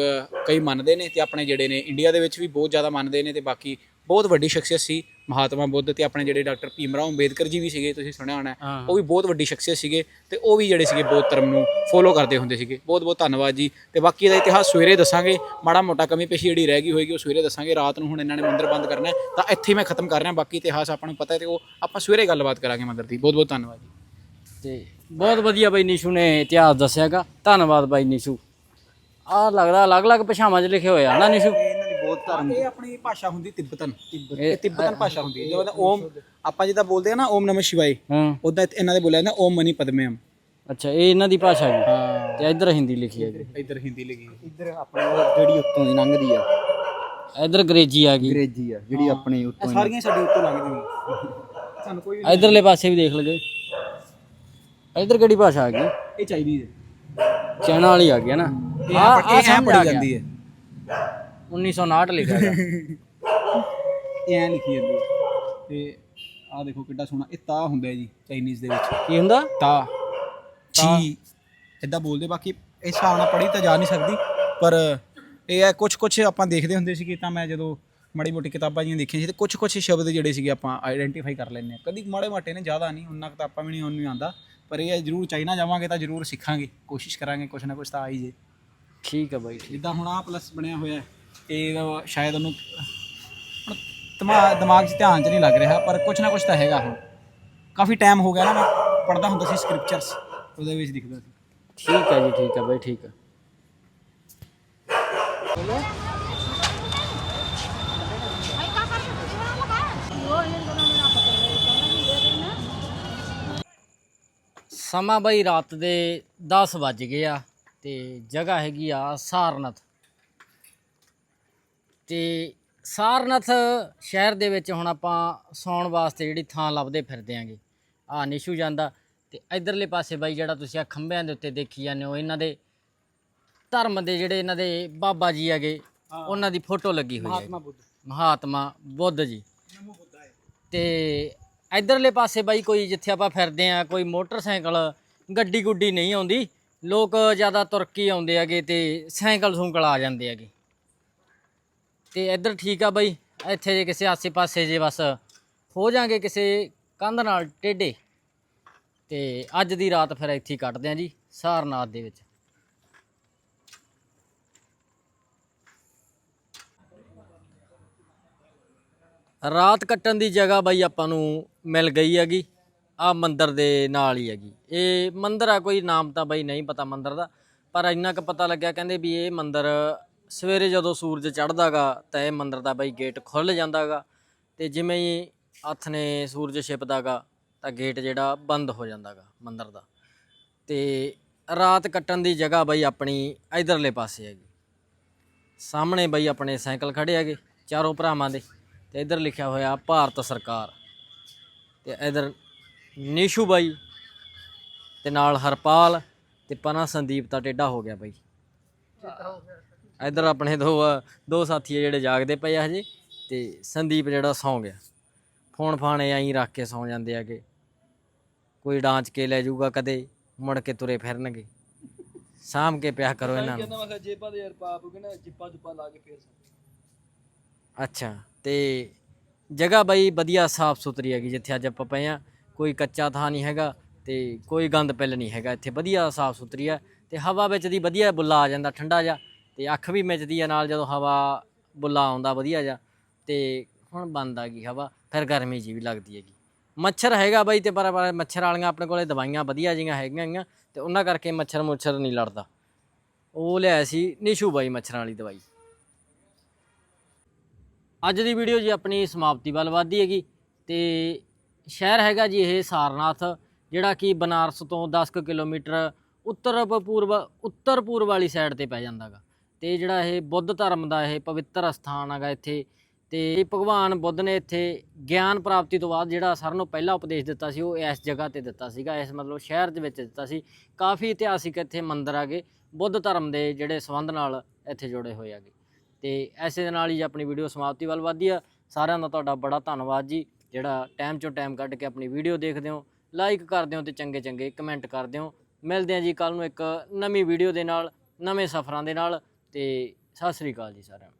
ਕਈ ਮੰਨਦੇ ਨੇ ਤੇ ਆਪਣੇ ਜਿਹੜੇ ਨੇ ਇੰਡੀਆ ਦੇ ਵਿੱਚ ਵੀ ਬਹੁਤ ਜ਼ਿਆਦਾ ਮੰਨਦੇ ਨੇ ਤੇ ਬਾਕੀ ਬਹੁਤ ਵੱਡੀ ਸ਼ਖਸੀਅਤ ਸੀ ਮਹਾਤਮਾ ਬੁੱਧ ਤੇ ਆਪਣੇ ਜਿਹੜੇ ਡਾਕਟਰ ਭੀਮਰਾਓ ਅੰਬੇਦਕਰ ਜੀ ਵੀ ਸੀਗੇ ਤੁਸੀਂ ਸੁਣਿਆ ਹੋਣਾ ਹੈ। ਉਹ ਵੀ ਬਹੁਤ ਵੱਡੀ ਸ਼ਖਸੀਅਤ ਸੀਗੇ ਤੇ ਉਹ ਵੀ ਜਿਹੜੇ ਸੀਗੇ ਬੌਧ ਧਰਮ ਨੂੰ ਫੋਲੋ ਕਰਦੇ ਹੁੰਦੇ ਸੀਗੇ। ਬਹੁਤ ਬਹੁਤ ਧੰਨਵਾਦ ਜੀ। ਤੇ ਬਾਕੀ ਇਹਦਾ ਇਤਿਹਾਸ ਸਵੇਰੇ ਦੱਸਾਂਗੇ। ਮਾੜਾ ਮੋਟਾ ਕਮੀ ਪੇਸ਼ੀ ਜਿਹੜੀ ਰਹਿ ਗਈ ਹੋਏਗੀ ਉਹ ਸਵੇਰੇ ਦੱਸਾਂਗੇ। ਰਾਤ ਨੂੰ ਹੁਣ ਇਹਨਾਂ ਨੇ ਮੰਦਿਰ ਬੰਦ ਕਰਨਾ ਹੈ ਤਾਂ ਇੱਥੇ ਹੀ ਮੈਂ ਖਤਮ ਕਰ ਰਿਹਾ ਬਾਕੀ ਇਤਿਹਾਸ ਆਪਾਂ ਨੂੰ ਪਤਾ ਹੈ ਤੇ ਉਹ ਆਪਾਂ ਸਵੇਰੇ ਗੱਲਬਾਤ ਕਰਾਂਗੇ ਮੰਦਿਰ ਦੀ। ਬਹੁਤ ਬਹੁਤ ਧੰਨਵਾਦ ਜੀ। ਤੇ ਬਹੁਤ ਵਧੀਆ ਬਾਈ ਨੀਸ਼ੂ ਨੇ ਇਤਿਹਾਸ ਦੱਸਿਆਗਾ। ਧੰਨਵਾਦ ਬਾਈ ਨੀਸ਼ੂ। ਆਹ ਲੱਗਦਾ ਅਲੱਗ-ਅਲੱਗ ਭਾਸ਼ਾਵਾਂ 'ਚ ਲਿਖੇ ਹੋਏ ਆ ਨਾ ਨੀਸ਼ੂ? ਇਹਨਾਂ ਦੀ ਬਹੁਤ ਧਰਮ ਇਹ ਆਪਣੀ ਭਾਸ਼ਾ ਹੁੰਦੀ ਤਿੱਬਤਨ। ਇਹ ਤਿੱਬਤਨ ਭਾਸ਼ਾ ਹੁੰਦੀ ਹੈ। ਜਦੋਂ ਓਮ ਆਪਾਂ ਜਿੱਦਾਂ ਬੋਲਦੇ ਆ ਨਾ ਓਮ ਨਮः ਸ਼ਿਵਾਏ ਹਾਂ। ਉਦਾਂ ਇਹਨਾਂ ਦੇ ਬੋਲਿਆ ਜਾਂਦਾ ਓਮ ਮਨੀ ਪਦਮੇਮ ਅੱਛਾ ਇਹ ਇਹਨਾਂ ਦੀ ਭਾਸ਼ਾ ਹੈ ਹਾਂ। ਤੇ ਇੱਧਰ ਹਿੰਦੀ ਲਿਖੀ ਹੈ ਜੀ। ਇੱਧਰ ਹਿੰਦੀ ਲਿਖੀ ਹੈ। ਇੱਧਰ ਆਪਣੀ ਜਿਹੜੀ ਉੱਤੋਂ ਦੀ ਲੰਘਦੀ ਆ। ਇਧਰ ਅੰਗਰੇਜ਼ੀ ਆ ਗਈ। ਅੰਗਰੇਜ਼ੀ ਆ ਜਿਹੜੀ ਆਪਣੀ ਉੱਤੋਂ ਹੀ- ਸਾਰੀਆਂ ਸਾਡੇ ਉੱਤੋਂ ਲੰਘਦੀਆਂ ਸਾਨੂੰ ਕੋਈ ਇਧਰਲੇ ਪਾਸੇ ਵੀ ਦੇਖ ਲਗੇ ਇਧਰ ਕਿਹੜੀ ਭਾਸ਼ਾ ਆ ਗਈ? ਇਹ ਚਾਹੀਦੀ ਹੈ। ਚਾਈਨਾ ਵਾਲੀ ਆ ਗਈ ਨਾ। ਇਹ ਆ ਆ ਆ ਸਮਝ ਪੜੀ ਆ ਗਿਆ। ਜਾਂਦੀ ਹੈ। 1959 ਲਿਖਿਆ ਇਹ ਐ ਲਿਖੀ ਜਾਂਦੀ ਹੈ। ਤੇ ਆ ਦੇਖੋ ਕਿੱਡਾ ਸੋਹਣਾ। ਇਹ ਤਾ ਹੁੰਦਾ ਹੈ ਜੀ ਚਾਈਨੀਜ਼ ਦੇ ਵਿੱਚ। ਕੀ ਹੁੰਦਾ? ਤਾ। ਚੀ ਇਦਾਂ ਬੋਲਦੇ ਬਾਕੀ ਇਸ ਹਿਸਾਬ ਨਾਲ ਪੜ੍ਹੀ ਤਾਂ ਜਾ ਨਹੀਂ ਸਕਦੀ। ਪਰ ਇਹ ਹੈ ਕੁਝ ਕੁਝ ਆਪਾਂ ਦੇਖਦੇ ਹੁੰਦੇ ਸੀ ਕਿ ਤਾਂ ਮੈਂ ਜਦੋਂ ਮਾੜੀ ਮੋਟੀ ਕਿਤਾਬਾਂ ਜੀਆਂ ਦੇਖੀਆਂ ਸੀ ਤੇ ਕੁਝ ਕੁਝ ਸ਼ਬਦ ਜਿਹੜੇ ਸੀਗੇ ਆਪਾਂ ਆਇਡੈਂਟੀਫਾਈ ਕਰ ਲੈਂਦੇ ਹਾਂ। ਕਦੀ ਮਾੜੇ ਮਾਟੇ ਨੇ ਜ਼ਿਆਦਾ ਨਹੀਂ ਉਹਨਾਂ ਕੁ ਤਾਂ ਆਪਾਂ ਵੀ ਨਹੀਂ ਉਹਨੂੰ ਆਉਂਦਾ। ਪਰ ਇਹ ਹੈ ਜ਼ਰੂਰ ਚਾਈਨਾ ਜਾਵਾਂਗੇ ਤਾਂ ਜ਼ਰੂਰ ਸਿੱਖਾਂਗੇ ਕੋਸ਼ਿਸ਼ ਕਰਾਂਗੇ ਕੁਝ ਨਾ ਕੁਝ ਤਾਂ ਆ ਹੀ ਜੇ। ਠੀਕ ਆ ਬਾਈ ਠੀਕ। ਜਿੱਦਾਂ ਹੁਣ ਆ ਪਲੱਸ ਬਣਿਆ ਹੋਇਆ ਹੈ, ਇਹ ਸ਼ਾਇਦ ਉਹਨੂੰ ਹੁਣ ਦਿਮਾਗ ਦਿਮਾਗ 'ਚ ਧਿਆਨ 'ਚ ਨਹੀਂ ਲੱਗ ਰਿਹਾ ਪਰ ਕੁਝ ਨਾ ਕੁਝ ਤਾਂ ਹੈਗਾ ਹੁਣ। ਕਾਫੀ ਟਾਈਮ ਹੋ ਗਿਆ ਨਾ ਮੈਂ ਪੜਦਾ ਹੁੰਦਾ ਸੀ ਸਕ੍ਰਿਪਚਰਸ ਉਹਦੇ ਵਿੱਚ ਦਿਖਦਾ ਸੀ। ਠੀਕ ਆ ਜੀ ਠੀਕ ਆ ਬਾਈ ਠੀਕ ਆ। ਸਮਾਂ ਬਾਈ ਰਾਤ ਦੇ 10 ਵੱਜ ਗਏ ਆ ਤੇ ਜਗ੍ਹਾ ਹੈਗੀ ਆ ਸਾਰਨਾਥ। ਤੇ ਸਾਰਨਾਥ ਸ਼ਹਿਰ ਦੇ ਵਿੱਚ ਹੁਣ ਆਪਾਂ ਸੌਣ ਵਾਸਤੇ ਜਿਹੜੀ ਥਾਂ ਲੱਭਦੇ ਫਿਰਦੇ ਆਂਗੇ। ਆ ਨਿਸ਼ੂ ਜਾਂਦਾ ਤੇ ਇਧਰਲੇ ਪਾਸੇ ਬਾਈ ਜਿਹੜਾ ਤੁਸੀਂ ਆ ਖੰਭਿਆਂ ਦੇ ਉੱਤੇ ਦੇਖੀ ਜਾਂਦੇ ਹੋ ਇਹਨਾਂ ਦੇ ਧਰਮ ਦੇ ਜਿਹੜੇ ਇਹਨਾਂ ਦੇ ਬਾਬਾ ਜੀ ਹੈਗੇ ਉਹਨਾਂ ਦੀ ਫੋਟੋ ਲੱਗੀ ਹੋਈ ਹੈ। ਮਹਾਤਮਾ ਬੁੱਧ ਜੀ। ਤੇ ਇਧਰਲੇ ਪਾਸੇ ਬਾਈ ਕੋਈ ਜਿੱਥੇ ਆਪਾਂ ਫਿਰਦੇ ਆ ਕੋਈ ਮੋਟਰਸਾਈਕਲ, ਗੱਡੀ ਗੁੱਡੀ ਨਹੀਂ ਆਉਂਦੀ। ਲੋਕ ਜ਼ਿਆਦਾ ਤੁਰਕੀ ਆਉਂਦੇ ਹੈਗੇ ਤੇ ਸਾਈਕਲ ਸੂਕਲ ਆ ਜਾਂਦੇ ਹੈਗੇ। ਤੇ ਇੱਧਰ ਠੀਕ ਆ ਬਾਈ, ਇੱਥੇ ਜੇ ਕਿਸੇ ਆਸੇ ਪਾਸੇ ਜੇ ਬਸ ਹੋ ਜਾਾਂਗੇ ਕਿਸੇ ਕੰਧ ਨਾਲ ਟੇਢੇ। ਤੇ ਅੱਜ ਦੀ ਰਾਤ ਫਿਰ ਇੱਥੇ ਕੱਟਦੇ ਆ ਜੀ, ਸਾਰਨਾਥ ਦੇ ਵਿੱਚ। ਰਾਤ ਕੱਟਣ ਦੀ ਜਗ੍ਹਾ ਬਾਈ ਆਪਾਂ ਨੂੰ ਮਿਲ ਗਈ ਹੈਗੀ ਆ ਮੰਦਰ ਦੇ ਨਾਲ ਹੀ ਹੈਗੀ। ਇਹ ਮੰਦਰ ਆ, ਕੋਈ ਨਾਮ ਤਾਂ ਬਾਈ ਨਹੀਂ ਪਤਾ ਮੰਦਰ ਦਾ, ਪਰ ਇੰਨਾ ਕੁ ਪਤਾ ਲੱਗਿਆ ਕਹਿੰਦੇ ਵੀ ਇਹ ਮੰਦਰ ਸਵੇਰੇ ਜਦੋਂ ਸੂਰਜ ਚੜ੍ਹਦਾਗਾ ਤਾਂ ਇਹ ਮੰਦਰ ਦਾ ਬਾਈ ਗੇਟ ਖੁੱਲ ਜਾਂਦਾਗਾ ਤੇ ਜਿਵੇਂ ਹੀ ਹੱਥ ਨੇ ਸੂਰਜ ਛਿਪਦਾਗਾ ਤਾਂ ਗੇਟ ਜਿਹੜਾ ਬੰਦ ਹੋ ਜਾਂਦਾਗਾ ਮੰਦਰ ਦਾ। ਤੇ ਰਾਤ ਕੱਟਣ ਦੀ ਜਗ੍ਹਾ ਬਾਈ ਆਪਣੀ ਇਧਰਲੇ ਪਾਸੇ ਹੈਗੀ। ਸਾਹਮਣੇ ਬਾਈ ਆਪਣੇ ਸਾਈਕਲ ਖੜੇ ਹੈਗੇ, ਚਾਰੋਂ ਭਰਾਵਾਂ ਦੇ। ਤੇ ਇਧਰ ਲਿਖਿਆ ਹੋਇਆ ਭਾਰਤ ਸਰਕਾਰ ਤੇ ਇਧਰ ਨੀਸ਼ੂ ਬਾਈ ਤੇ ਨਾਲ ਹਰਪਾਲ ਤੇ ਪਨਾ ਸੰਦੀਪ ਤਾਂ ਟੇਢਾ ਹੋ ਗਿਆ ਬਾਈ। ਇਧਰ ਆਪਣੇ ਦੋ ਦੋ ਸਾਥੀ ਜਿਹੜੇ ਜਾਗਦੇ ਪਏ ਆ ਹਜੇ ਤੇ ਸੰਦੀਪ ਜਿਹੜਾ ਸੌਂ ਗਿਆ। ਫੋਨ ਫਾਣੇ ਐਂ ਰੱਖ ਕੇ ਸੌਂ ਜਾਂਦੇ ਆਗੇ ਕੋਈ ਡਾਂਚ ਕੇ ਲੈ ਜਾਊਗਾ ਕਦੇ ਮੁੜ ਕੇ ਤੁਰੇ ਫਿਰਨਗੇ। ਸਾਂਭ ਕੇ ਪਿਆ ਕਰੋ ਇਹਨਾਂ ਨੂੰ। ਮੈਂ ਕਿਹਾ ਜੇਬਾਂ ਦੇ ਯਾਰ ਪਾਪੋਗੇ ਨਾ ਜਿੱਪਾ ਜੁੱਪਾ ਲਾ ਕੇ ਫੇਰ ਅੱਛਾ। ਤੇ ਜਗ੍ਹਾ ਬਈ ਵਧੀਆ ਸਾਫ਼ ਸੁਥਰੀ ਹੈਗੀ ਜਿੱਥੇ ਅੱਜ ਆਪਾਂ ਪਏ ਆ ਕੋਈ ਕੱਚਾ ਥਾਂ ਨਹੀਂ ਹੈਗਾ ਤੇ ਕੋਈ ਗੰਦ ਪਿੱਲ ਨਹੀਂ ਹੈਗਾ। ਇੱਥੇ ਵਧੀਆ ਸਾਫ਼ ਸੁਥਰੀ ਆ ਤੇ ਹਵਾ ਵਿੱਚ ਦੀ ਵਧੀਆ ਬੁੱਲਾ ਆ ਜਾਂਦਾ ਠੰਡਾ ਜਿਹਾ ਤੇ ਅੱਖ ਵੀ ਮਿਚਦੀ ਆ ਨਾਲ ਜਦੋਂ ਹਵਾ ਬੁੱਲਾ ਆਉਂਦਾ ਵਧੀਆ ਜਿਹਾ ਤੇ ਹੁਣ ਬੰਦ ਆ ਗਈ ਹਵਾ, ਫਿਰ ਗਰਮੀ ਜੀ ਵੀ ਲੱਗਦੀ ਹੈਗੀ। ਮੱਛਰ ਹੈਗਾ ਬਾਈ ਤੇ ਪਰ ਪਰ ਮੱਛਰ ਵਾਲੀਆਂ ਆਪਣੇ ਕੋਲੇ ਦਵਾਈਆਂ ਵਧੀਆ ਜੀਆਂ ਹੈਗੀਆਂ ਗੀਆਂ ਤੇ ਉਹਨਾਂ ਕਰਕੇ ਮੱਛਰ ਮੁੱਛਰ ਨਹੀਂ ਲੜਦਾ। ਉਹ ਲਿਆਇਆ ਸੀ ਨਿਸ਼ੂ ਬਾਈ ਮੱਛਰਾਂ ਵਾਲੀ ਦਵਾਈ। ਅੱਜ ਦੀ ਵੀਡੀਓ ਜੀ ਆਪਣੀ ਸਮਾਪਤੀ ਵੱਲ ਵੱਧਦੀ ਹੈਗੀ ਤੇ ਸ਼ਹਿਰ ਹੈਗਾ ਜੀ ਇਹ ਸਾਰਨਾਥ, ਜਿਹੜਾ ਕਿ ਬਨਾਰਸ ਤੋਂ 10 ਕੁ ਕਿਲੋਮੀਟਰ ਉੱਤਰ ਪੂਰਬ ਉੱਤਰ ਪੂਰਬ ਵਾਲੀ ਸਾਈਡ ਤੇ ਪੈ ਜਾਂਦਾਗਾ। ਤੇ ਜਿਹੜਾ ਇਹ ਬੁੱਧ ਧਰਮ ਦਾ ਇਹ ਪਵਿੱਤਰ ਸਥਾਨ ਹੈਗਾ ਇੱਥੇ ਤੇ ਭਗਵਾਨ ਬੁੱਧ ਨੇ ਇੱਥੇ ਗਿਆਨ ਪ੍ਰਾਪਤੀ ਤੋਂ ਬਾਅਦ ਜਿਹੜਾ ਸਾਰਿਆਂ ਨੂੰ ਪਹਿਲਾ ਉਪਦੇਸ਼ ਦਿੱਤਾ ਸੀ, ਉਹ ਇਸ ਜਗ੍ਹਾ ਤੇ ਦਿੱਤਾ ਸੀਗਾ, ਇਸ ਮਤਲਬ ਸ਼ਹਿਰ ਦੇ ਵਿੱਚ ਦਿੱਤਾ ਸੀ। ਕਾਫੀ ਇਤਿਹਾਸਿਕ ਇੱਥੇ ਮੰਦਰ ਆਗੇ ਬੁੱਧ ਧਰਮ ਦੇ ਜਿਹੜੇ ਸੰਬੰਧ ਨਾਲ ਇੱਥੇ ਜੁੜੇ ਹੋਏ ਆਗੇ ਤੇ ਐਸੇ ਦੇ ਨਾਲ ਹੀ ਆਪਣੀ ਵੀਡੀਓ ਸਮਾਪਤੀ ਵੱਲ ਵਧਦੀ ਆ। ਸਾਰਿਆਂ ਦਾ ਤੁਹਾਡਾ ਬੜਾ ਧੰਨਵਾਦ ਜੀ। ਜਿਹੜਾ ਟਾਈਮ ਚੋਂ ਟਾਈਮ ਕੱਢ ਕੇ ਆਪਣੀ ਵੀਡੀਓ ਦੇਖਦੇ ਹੋ ਲਾਈਕ ਕਰਦੇ ਹੋ ਤੇ ਚੰਗੇ ਚੰਗੇ ਕਮੈਂਟ ਕਰਦੇ ਹੋ। ਮਿਲਦੇ ਆ ਜੀ ਕੱਲ ਨੂੰ ਇੱਕ ਨਵੀਂ ਵੀਡੀਓ ਦੇ ਨਾਲ, ਨਵੇਂ ਸਫ਼ਰਾਂ ਦੇ ਨਾਲ ਤੇ ਸਤਿ ਸ੍ਰੀ ਅਕਾਲ ਜੀ ਸਾਰਿਆਂ ਨੂੰ।